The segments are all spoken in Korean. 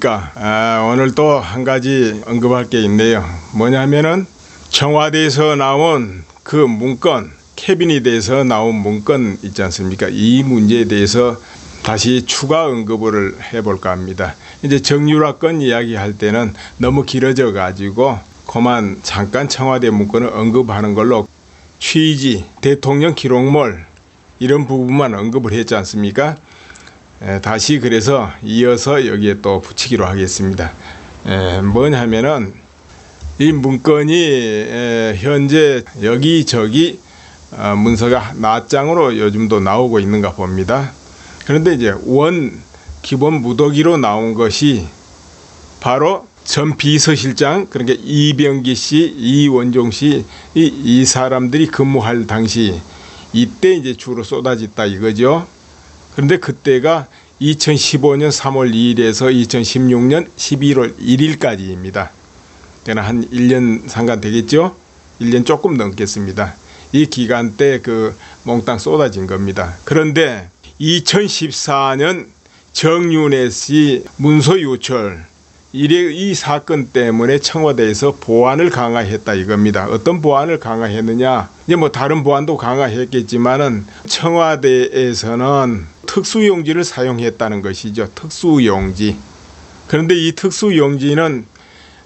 그러니까 아, 오늘 또 한 가지 언급할 게 있네요. 뭐냐면은 청와대에서 나온 그 문건 캐비닛에서 나온 문건 있지 않습니까? 이 문제에 대해서 다시 추가 언급을 해볼까 합니다. 이제 정유라 건 이야기할 때는 너무 길어져 가지고 그만 잠깐 청와대 문건을 언급하는 걸로 취지, 대통령 기록물 이런 부분만 언급을 했지 않습니까? 에, 다시 그래서 이어서 여기에 또 붙이기로 하겠습니다. 에, 뭐냐면은 이 문건이 에, 현재 여기저기 어, 문서가 낱장으로 요즘도 나오고 있는가 봅니다. 그런데 이제 원 기본 무더기로 나온 것이 바로 전 비서실장 그러니까 이병기 씨, 이원종 씨, 이, 이 사람들이 근무할 당시 이때 이제 주로 쏟아졌다 이거죠. 그런데 그때가 2015년 3월 2일에서 2016년 11월 1일까지입니다. 그러니까 한 1년 상간 되겠죠? 1년 조금 넘겠습니다. 이 기간 때 그 몽땅 쏟아진 겁니다. 그런데 2014년 정윤혜 씨 문서 유출 이 사건 때문에 청와대에서 보안을 강화했다 이겁니다. 어떤 보안을 강화했느냐? 이제 뭐 다른 보안도 강화했겠지만은 청와대에서는 특수용지를 사용했다는 것이죠. 특수용지. 그런데 이 특수용지는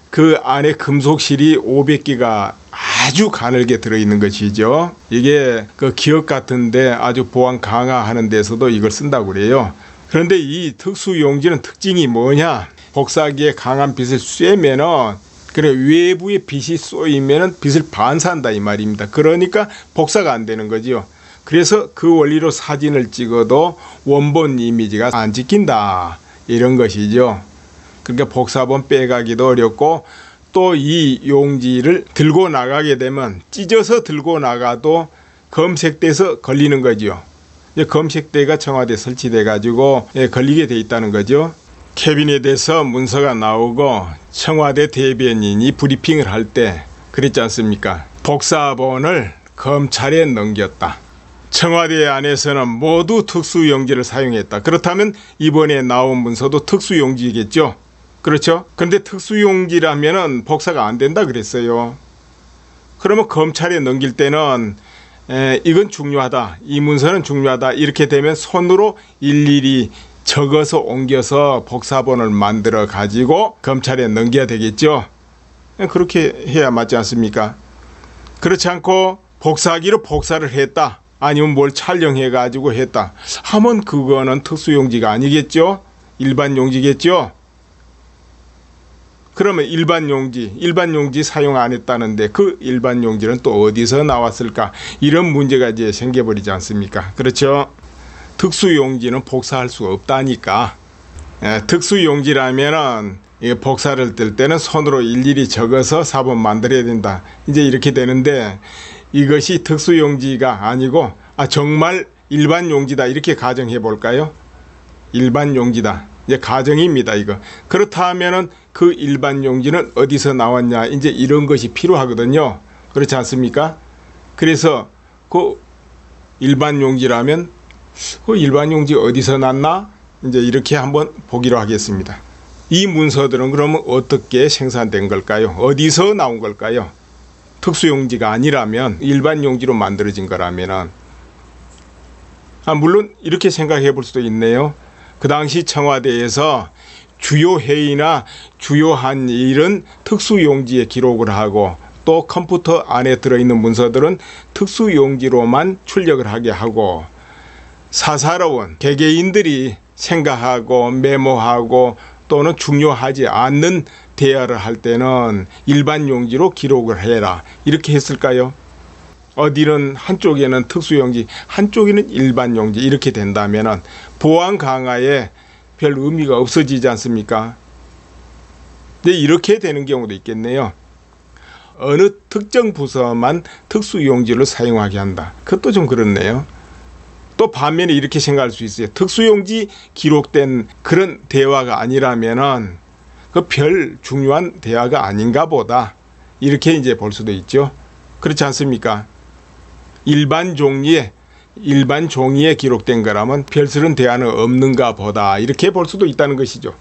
그 안에 금속실이 500개가 아주 가늘게 들어있는 것이죠. 이게 그 기업 같은데 아주 보안 강화하는 데서도 이걸 쓴다고 그래요. 그런데 이 특수용지는 특징이 뭐냐? 복사기에 강한 빛을 쐬면은 그래 외부에 빛이 쏘이면은 빛을 반사한다 이 말입니다. 그러니까 복사가 안 되는 거지요. 그래서 그 원리로 사진을 찍어도 원본 이미지가 안 찍힌다 이런 것이죠. 그러니까 복사본 빼가기도 어렵고 또 이 용지를 들고 나가게 되면 찢어서 들고 나가도 검색돼서 걸리는. 이제 검색대가 청와대 설치돼 가지고 예, 걸리게 돼 있다는 거죠. 캐비넷에서 문서가 나오고 청와대 대변인이 브리핑을 할 때 그랬지 않습니까? 복사본을 검찰에 넘겼다. 청와대 안에서는 모두 특수용지를 사용했다. 그렇다면 이번에 나온 문서도 특수용지겠죠? 그렇죠? 그런데 특수용지라면은 복사가 안 된다 그랬어요. 그러면 검찰에 넘길 때는 에, 이건 중요하다. 이 문서는 중요하다. 이렇게 되면 손으로 일일이 적어서 옮겨서 복사본을 만들어 가지고 검찰에 넘겨야 되겠죠. 그렇게 해야 맞지 않습니까? 그렇지 않고 복사기로 복사를 했다. 아니면 뭘 촬영해 가지고 했다. 하면 그거는 특수용지가 아니겠죠? 일반 용지겠죠? 그러면 일반 용지, 일반 용지 사용 안 했다는데 그 일반 용지는 또 어디서 나왔을까? 이런 문제가 이제 생겨버리지 않습니까? 그렇죠? 특수 용지는 복사할 수가 없다니까. 예, 특수 용지라면은 이 복사를 뜰 때는 손으로 일일이 적어서 사본 만들어야 된다. 이제 이렇게 되는데 이것이 특수 용지가 아니고 아 정말 일반 용지다 이렇게 가정해 볼까요? 일반 용지다. 이제 가정입니다, 이거. 그렇다면은 그 일반 용지는 어디서 나왔냐? 이제 이런 것이 필요하거든요. 그렇지 않습니까? 그래서 그 일반 용지라면 그 일반 용지 어디서 났나? 이제 이렇게 한번 보기로 하겠습니다. 이 문서들은 그러면 어떻게 생산된 걸까요? 어디서 나온 걸까요? 특수용지가 아니라면 일반 용지로 만들어진 거라면은 아, 물론 이렇게 생각해 볼 수도 있네요. 그 당시 청와대에서 주요 회의나 주요한 일은 특수용지에 기록을 하고 또 컴퓨터 안에 들어있는 문서들은 특수용지로만 출력을 하게 하고 사사로운 개개인들이 생각하고 메모하고 또는 중요하지 않는 대화를 할 때는 일반 용지로 기록을 해라. 이렇게 했을까요? 어디는 한쪽에는 특수용지, 한쪽에는 일반 용지 이렇게 된다면은 보안 강화에 별 의미가 없어지지 않습니까? 근데 이렇게 되는 경우도 있겠네요. 어느 특정 부서만 특수용지를 사용하게 한다. 그것도 좀 그렇네요. 또 반면에 이렇게 생각할 수 있어요. 특수용지 기록된 그런 대화가 아니라면은 그 별 중요한 대화가 아닌가 보다. 이렇게 이제 볼 수도 있죠. 그렇지 않습니까? 일반 종이에 일반 종이에 기록된 거라면 별스런 대안은 없는가 보다 이렇게 볼 수도 있다는 것이죠.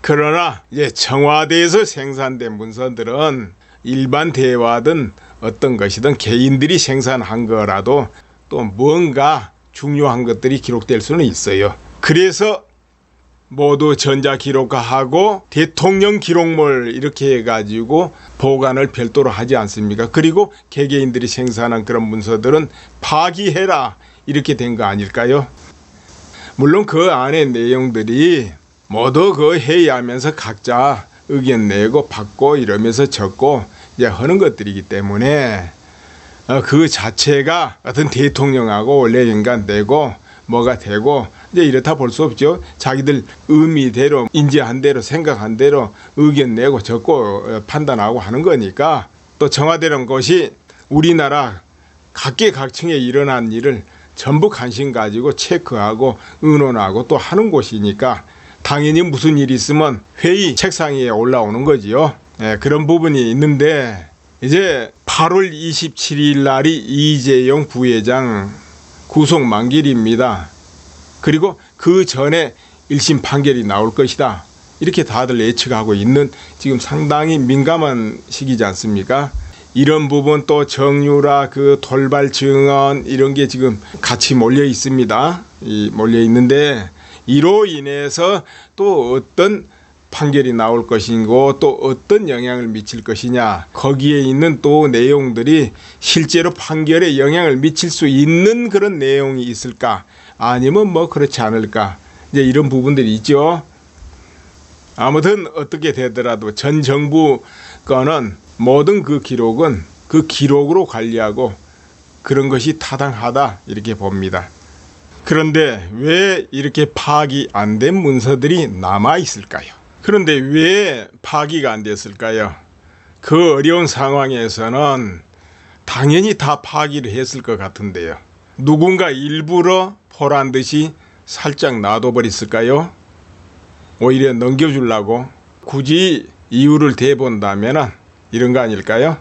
그러나 이제 청와대에서 생산된 문서들은 일반 대화든 어떤 것이든 개인들이 생산한 거라도 또 뭔가 중요한 것들이 기록될 수는 있어요. 그래서 모두 전자 기록화하고 대통령 기록물 이렇게 해가지고 보관을 별도로 하지 않습니까? 그리고 개개인들이 생산한 그런 문서들은 파기해라 이렇게 된 거 아닐까요? 물론 그 안에 내용들이 모두 그 회의하면서 각자 의견 내고 받고 이러면서 적고 이제 하는 것들이기 때문에 어, 그 자체가 어떤 대통령하고 원래 연관되고 뭐가 되고 이제 이렇다 볼 수 없죠. 자기들 의미대로 인지한 대로 생각한 대로 의견 내고 적고 어, 판단하고 하는 거니까 또 청와대라는 것이 우리나라 각계각층에 일어난 일을 전부 관심 가지고 체크하고 의논하고 또 하는 곳이니까 당연히 무슨 일이 있으면 회의 책상 위에 올라오는 거지요. 예, 그런 부분이 있는데 이제 8월 27일 날이 이재용 부회장 구속 만기일입니다. 그리고 그 전에 1심 판결이 나올 것이다. 이렇게 다들 예측하고 있는 지금 상당히 민감한 시기지 않습니까? 이런 부분 또 정유라 그 돌발 증언 이런 게 지금 같이 몰려 있습니다. 이 몰려 있는데 이로 인해서 또 어떤 판결이 나올 것이고 또 어떤 영향을 미칠 것이냐 거기에 있는 또 내용들이 실제로 판결에 영향을 미칠 수 있는 그런 내용이 있을까 아니면 뭐 그렇지 않을까 이제 이런 부분들이 있죠. 아무튼 어떻게 되더라도 전 정부 거는 모든 그 기록은 그 기록으로 관리하고 그런 것이 타당하다 이렇게 봅니다. 그런데 왜 이렇게 파악이 안 된 문서들이 남아 있을까요? 그런데 왜 파기가 안 됐을까요? 그 어려운 상황에서는 당연히 다 파기를 했을 것 같은데요. 누군가 일부러 포란 듯이 살짝 놔둬버렸을까요? 오히려 넘겨주려고 굳이 이유를 대본다면 이런 거 아닐까요?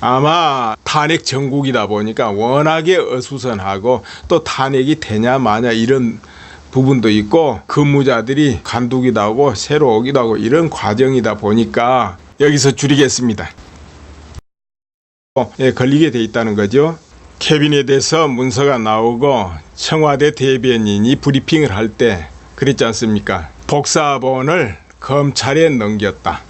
아마 탄핵 전국이다 보니까 워낙에 어수선하고 또 탄핵이 되냐 마냐 이런 부분도 있고 근무자들이 간두기도 하고 새로 오기도 하고 이런 과정이다 보니까 여기서 줄이겠습니다. 예, 걸리게 돼 있다는 거죠. 캐비넷에서 문서가 나오고 청와대 대변인이 브리핑을 할 때 그랬지 않습니까? 복사본을 검찰에 넘겼다.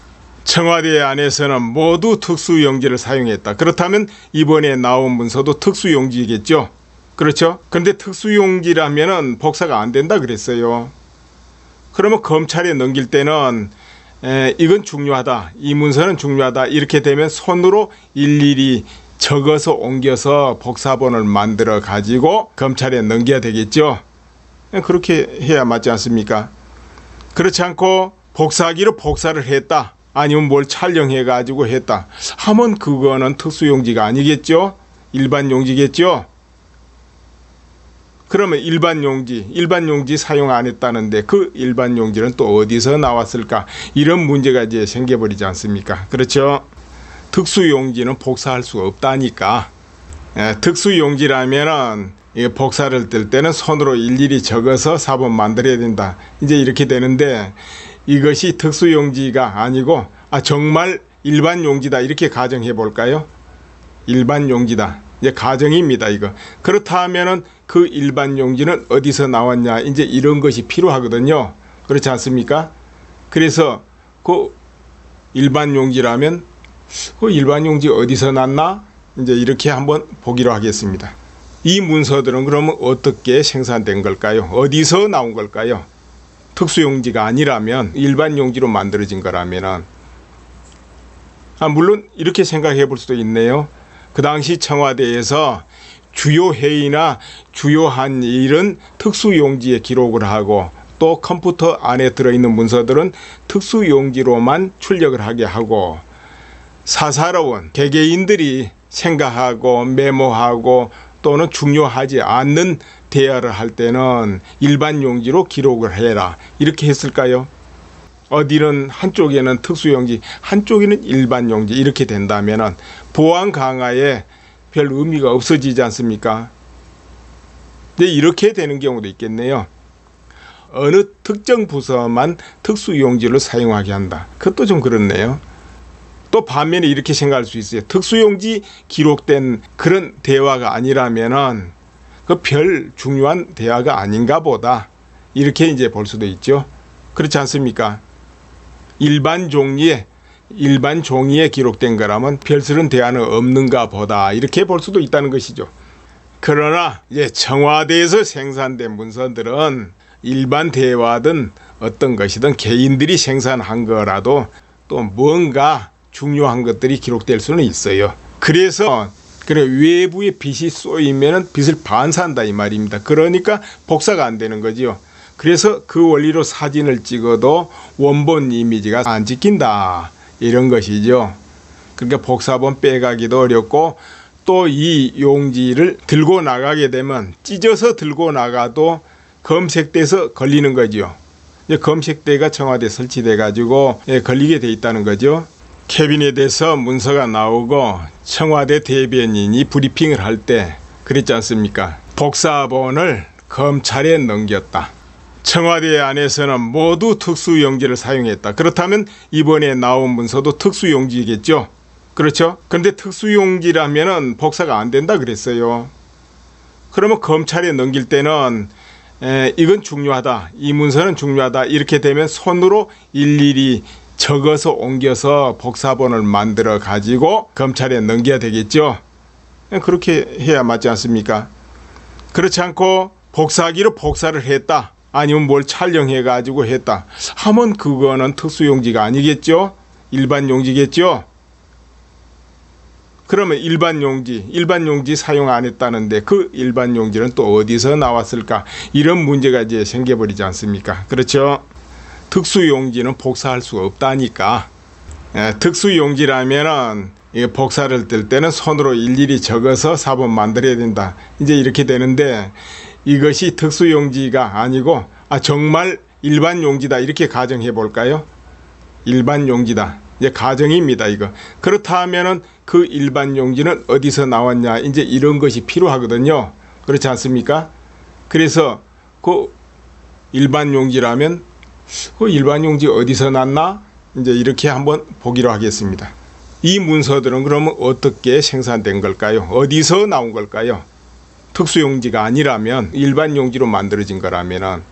청와대 안에서는 모두 특수용지를 사용했다. 그렇다면 이번에 나온 문서도 특수용지겠죠? 그렇죠? 그런데 특수용지라면은 복사가 안 된다 그랬어요. 그러면 검찰에 넘길 때는 에, 이건 중요하다. 이 문서는 중요하다. 이렇게 되면 손으로 일일이 적어서 옮겨서 복사본을 만들어 가지고 검찰에 넘겨야 되겠죠. 에, 그렇게 해야 맞지 않습니까? 그렇지 않고 복사기로 복사를 했다. 아니면 뭘 촬영해 가지고 했다. 하면 그거는 특수용지가 아니겠죠? 일반 용지겠죠? 그러면 일반 용지, 일반 용지 사용 안 했다는데 그 일반 용지는 또 어디서 나왔을까? 이런 문제가 이제 생겨버리지 않습니까? 그렇죠? 특수 용지는 복사할 수가 없다니까. 예, 특수 용지라면은 이게 복사를 뜰 때는 손으로 일일이 적어서 사본 만들어야 된다. 이제 이렇게 되는데 이것이 특수 용지가 아니고 아 정말 일반 용지다 이렇게 가정해 볼까요? 일반 용지다. 이제 가정입니다, 이거. 그렇다면은 그 일반 용지는 어디서 나왔냐? 이제 이런 것이 필요하거든요. 그렇지 않습니까? 그래서 그 일반 용지라면 그 일반 용지 어디서 났나? 이제 이렇게 한번 보기로 하겠습니다. 이 문서들은 그러면 어떻게 생산된 걸까요? 어디서 나온 걸까요? 특수용지가 아니라면 일반 용지로 만들어진 거라면은 아, 물론 이렇게 생각해 볼 수도 있네요. 그 당시 청와대에서 주요 회의나 주요한 일은 특수용지에 기록을 하고 또 컴퓨터 안에 들어있는 문서들은 특수용지로만 출력을 하게 하고 사사로운 개개인들이 생각하고 메모하고 또는 중요하지 않는 대화를 할 때는 일반 용지로 기록을 해라 이렇게 했을까요? 어디는 한쪽에는 특수용지, 한쪽에는 일반 용지 이렇게 된다면은 보안 강화에 별 의미가 없어지지 않습니까? 근데 이렇게 되는 경우도 있겠네요. 어느 특정 부서만 특수용지를 사용하게 한다. 그것도 좀 그렇네요. 또 반면에 이렇게 생각할 수 있어요. 특수용지 기록된 그런 대화가 아니라면은 그 별 중요한 대화가 아닌가 보다. 이렇게 이제 볼 수도 있죠. 그렇지 않습니까? 일반 종리에 일반 종이에 기록된 거라면 별스런 대화는 없는가 보다. 이렇게 볼 수도 있다는 것이죠. 그러나 이제 청와대에서 생산된 문서들은 일반 대화든 어떤 것이든 개인들이 생산한 거라도 또 뭔가 중요한 것들이 기록될 수는 있어요. 그래서 그래 외부에 빛이 쏘이면은 빛을 반사한다 이 말입니다. 그러니까 복사가 안 되는 거지요. 그래서 그 원리로 사진을 찍어도 원본 이미지가 안 찍힌다 이런 것이죠. 그러니까 복사본 빼가기도 어렵고 또 이 용지를 들고 나가게 되면 찢어서 들고 나가도 검색돼서 걸리는. 이제 검색대가 청와대 설치돼 가지고 예, 걸리게 돼 있다는 거죠. 캐비넷에서 문서가 나오고 청와대 대변인이 브리핑을 할 때 그랬지 않습니까? 복사본을 검찰에 넘겼다. 청와대 안에서는 모두 특수용지를 사용했다. 그렇다면 이번에 나온 문서도 특수용지겠죠? 그렇죠? 그런데 특수용지라면은 복사가 안 된다 그랬어요. 그러면 검찰에 넘길 때는 에, 이건 중요하다. 이 문서는 중요하다. 이렇게 되면 손으로 일일이 적어서 옮겨서 복사본을 만들어 가지고 검찰에 넘겨야 되겠죠. 에, 그렇게 해야 맞지 않습니까? 그렇지 않고 복사기로 복사를 했다. 아니면 뭘 촬영해 가지고 했다. 하면 그거는 특수용지가 아니겠죠? 일반 용지겠죠? 그러면 일반 용지, 일반 용지 사용 안 했다는데 그 일반 용지는 또 어디서 나왔을까? 이런 문제가 이제 생겨버리지 않습니까? 그렇죠? 특수 용지는 복사할 수가 없다니까. 예, 특수 용지라면은 이게 복사를 뜰 때는 손으로 일일이 적어서 사본 만들어야 된다. 이제 이렇게 되는데 이것이 특수 용지가 아니고 아 정말 일반 용지다 이렇게 가정해 볼까요? 일반 용지다. 이제 가정입니다, 이거. 그렇다면은 그 일반 용지는 어디서 나왔냐, 이제 이런 것이 필요하거든요. 그렇지 않습니까? 그래서 그 일반 용지라면 그 일반 용지 어디서 났나? 이제 이렇게 한번 보기로 하겠습니다. 이 문서들은 그러면 어떻게 생산된 걸까요? 어디서 나온 걸까요? 특수용지가 아니라면 일반 용지로 만들어진 거라면은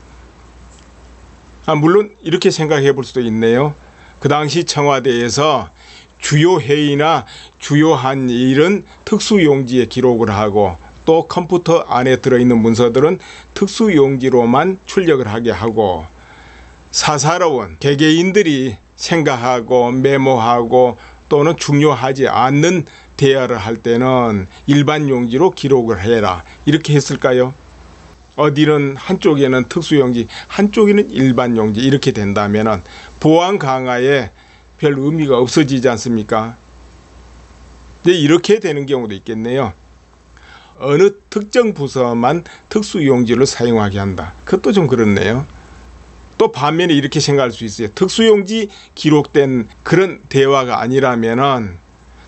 아, 물론 이렇게 생각해 볼 수도 있네요. 그 당시 청와대에서 주요 회의나 주요한 일은 특수용지에 기록을 하고 또 컴퓨터 안에 들어있는 문서들은 특수용지로만 출력을 하게 하고 사사로운 개개인들이 생각하고 메모하고 또는 중요하지 않는 대화를 할 때는 일반 용지로 기록을 해라 이렇게 했을까요? 어디는 한쪽에는 특수용지, 한쪽에는 일반 용지 이렇게 된다면은 보안 강화에 별 의미가 없어지지 않습니까? 근데 이렇게 되는 경우도 있겠네요. 어느 특정 부서만 특수용지를 사용하게 한다. 그것도 좀 그렇네요. 또 반면에 이렇게 생각할 수 있어요. 특수용지 기록된 그런 대화가 아니라면은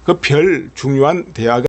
그 별 중요한 대화가